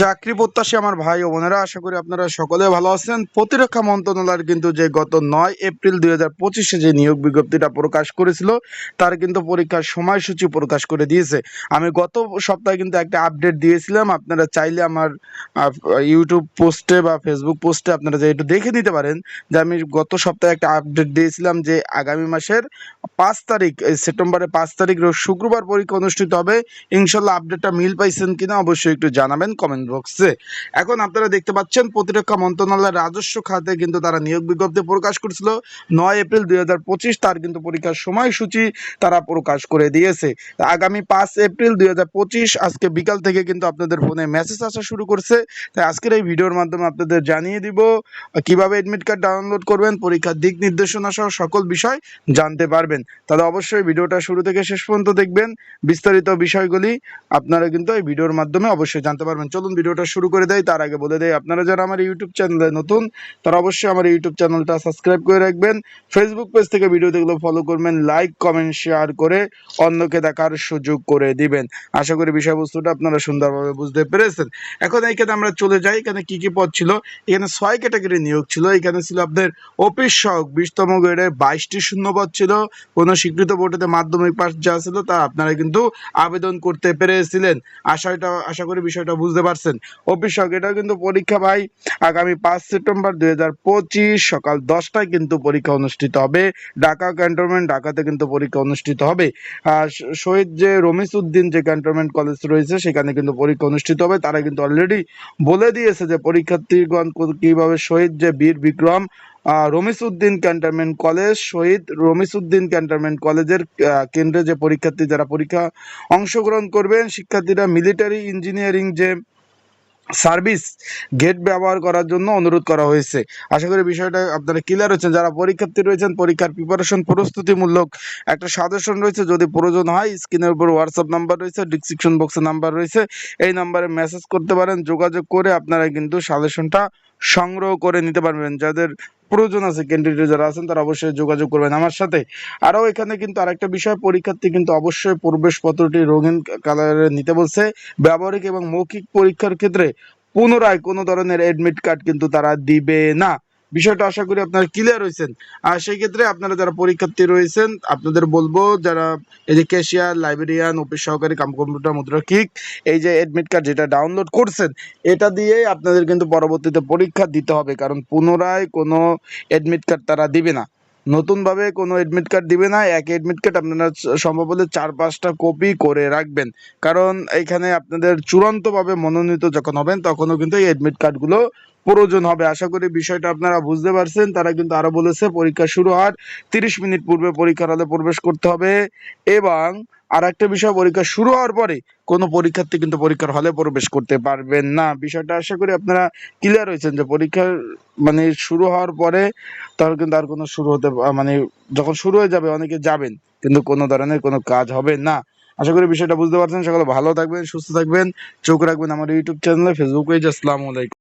চাকরি প্রত্যাশী আমার ভাই ও বোনেরা, আশা করি আপনারা সকলে ভালো আছেন। প্রতিরক্ষা মন্ত্রণালয়ের কিন্তু যে গত নয় এপ্রিল দুই হাজার পঁচিশে যে নিয়োগ বিজ্ঞপ্তিটা প্রকাশ করেছিল, তার কিন্তু পরীক্ষার সময়সূচি প্রকাশ করে দিয়েছে। আমি গত সপ্তাহে কিন্তু একটা আপডেট দিয়েছিলাম, আপনারা চাইলে আমার ইউটিউব পোস্টে বা ফেসবুক পোস্টে আপনারা যে একটু দেখে নিতে পারেন যে আমি গত সপ্তাহে একটা আপডেট দিয়েছিলাম যে আগামী মাসের পাঁচ তারিখ সেপ্টেম্বরের পাঁচ তারিখ শুক্রবার পরীক্ষা অনুষ্ঠিত হবে। ইনশাল্লাহ আপডেটটা মিল পাইছেন কিনা অবশ্যই একটু জানাবেন, কমেন্ট বক্সে এখন আপনারা দেখতে পাচ্ছেন, প্রতিরক্ষা মন্ত্রণালয়ের রাজস্ব খাতে কিন্তু তারা নিয়োগ বিজ্ঞপ্তি প্রকাশ করেছিল। নয় এপ্রিল দুই তার কিন্তু পরীক্ষার সময়সূচি তারা প্রকাশ করে দিয়েছে। আগামী পাঁচ এপ্রিল দুই হাজার পঁচিশ, আজকে বিকাল থেকে কিন্তু আপনাদের ফোনে মেসেজ আসা শুরু করছে। তাই আজকের এই ভিডিওর মাধ্যমে আপনাদের জানিয়ে দিব, কীভাবে এডমিট কার্ড ডাউনলোড করবেন, পরীক্ষার দিক নির্দেশনা সহ সকল বিষয় জানতে পারবেন। তাহলে অবশ্যই ভিডিওটা শুরু থেকে শেষ পর্যন্ত দেখবেন। বিস্তারিত বিষয়গুলি আপনারা কিন্তু এই ভিডিওর মাধ্যমে অবশ্যই জানতে পারবেন। চলুন ভিডিওটা শুরু করে দেয়, তার আগে বলে দেয় আপনারা যারা আমার ইউটিউব চ্যানেলে নতুন, তারা অবশ্যই আমার ইউটিউব চ্যানেলটা সাবস্ক্রাইব করে রাখবেন। ফেসবুক পেজ থেকে ভিডিও দেখলে ফলো করবেন লাইক কমেন্ট শেয়ার করে অন্যকে দেখার সুযোগ করে দিবেন। আশা করি বিষয়বস্তুটা আপনারা সুন্দরভাবে বুঝতে পেরেছেন। এখন এইখানে আমরা চলে যাই, এখানে কি কি পদ ছিল? এখানে ছয় ক্যাটাগরি নিয়োগ ছিল। এখানে ছিল আপনাদের অফিস সহক, বিশতম গ্রেডের বাইশটি শূন্যপদ ছিল। কোনো স্বীকৃত বোর্ডেতে মাধ্যমিক পাস যা ছিল তা আপনারা কিন্তু আবেদন করতে পেরেছিলেন। আশাটা আশা করি বিষয়টা বুঝতে পারছেন। অফিস সহক এটা কিন্তু পরীক্ষা ভাই আগামী পাঁচ সেপ্টেম্বর দুই হাজার পঁচিশ সকাল দশটায় কিন্তু পরীক্ষা অনুষ্ঠিত হবে। ঢাকা ক্যান্টনমেন্ট ঢাকাতে কিন্তু পরীক্ষা অনুষ্ঠিত হবে। আর শহীদ যে রমিস উদ্দিন যে ক্যান্টনমেন্ট কলেজ রয়েছে সেখানে কিন্তু পরীক্ষা অনুষ্ঠিত হবে। তারা কিন্তু অলরেডি বলে দিয়েছে যে পরীক্ষার্থীগণ কীভাবে শহীদ যে বীর বিক্রম আহ, Ramiz Uddin cantonment college Shaheed Ramiz Uddin cantonment কলেজের কেন্দ্রে যে পরীক্ষার্থী যারা পরীক্ষা অংশগ্রহণ করবেন শিক্ষার্থীরা মিলিটারি ইঞ্জিনিয়ারিং যে সার্ভিস গেট ব্যবহার করার জন্য অনুরোধ করা হয়েছে। আশা করি বিষয়টা আপনারা ক্লিয়ার হচ্ছেন যারা পরীক্ষার্থী রয়েছেন, পরীক্ষার প্রিপারেশন প্রস্তুতিমূলক একটা সাজেশন রয়েছে। যদি প্রয়োজন হয় স্ক্রিনের উপর হোয়াটসঅ্যাপ নাম্বার রয়েছে ডিসক্রিপশন বক্সের নাম্বার রয়েছে। এই নাম্বারে মেসেজ করতে পারেন। যোগাযোগ করে আপনারা কিন্তু সাজেশনটা সংগ্রহ করে নিতে পারবেন। যাদের প্রয়োজন আছে ক্যান্ডিডেট যারা আছেন তারা অবশ্যই যোগাযোগ করবেন। আমার সাথে আরও এখানে কিন্তু আরেকটা বিষয়, পরীক্ষার্থী কিন্তু অবশ্যই প্রবেশপত্রটি রঙিন কালারে নিতে বলছে। ব্যবহারিক এবং মৌখিক পরীক্ষার ক্ষেত্রে পুনরায় কোনো ধরনের অ্যাডমিট কার্ড কিন্তু তারা দিবে না। বিষয়টা আশা করি আপনারা ক্লিয়ার হয়েছেন আর সেই ক্ষেত্রে আপনারা যারা পরীক্ষার্থী রয়েছেন, আপনাদের বলব যারা এই যে ক্যাশিয়ার লাইব্রেরিয়ান অফিস সহকারী, কাম কম্পিউটার মুদ্রা কিক এই যে অ্যাডমিট কার্ড যেটা ডাউনলোড করছেন, এটা দিয়ে আপনাদের কিন্তু পরবর্তীতে পরীক্ষা দিতে হবে। কারণ পুনরায় কোনো অ্যাডমিট কার্ড তারা দিবে না। নতুনভাবে কোনো অ্যাডমিট কার্ড দিবে না এক এডমিট কার্ড আপনারা সম্ভব হলে চার পাঁচটা কপি করে রাখবেন। কারণ এখানে আপনাদের চূড়ান্তভাবে মনোনীত যখন হবেন, তখনও কিন্তু এই অ্যাডমিট কার্ডগুলো প্রয়োজন হবে। আশা করি বিষয়টা আপনারা বুঝতে পারছেন। তারা কিন্তু আরও বলেছে, পরীক্ষা শুরু হওয়ার তিরিশ মিনিট পূর্বে পরীক্ষার হলে প্রবেশ করতে হবে এবং আর একটা বিষয়, পরীক্ষা শুরু হওয়ার পরে কোনো পরীক্ষার্থী কিন্তু পরীক্ষার হলে প্রবেশ করতে পারবেন না। বিষয়টা আশা করি আপনারা ক্লিয়ার হয়েছেন যে পরীক্ষার মানে শুরু হওয়ার পরে তাহলে কিন্তু আর কোনো শুরু হতে মানে যখন শুরু হয়ে যাবে অনেকে যাবেন, কিন্তু কোনো ধরনের কোনো কাজ হবে না। আশা করি বিষয়টা বুঝতে পারছেন। সকলে ভালো থাকবেন, সুস্থ থাকবেন, চোখ রাখবেন আমার ইউটিউব চ্যানেলে ফেসবুক পেজ আসসালামু আলাইকুম।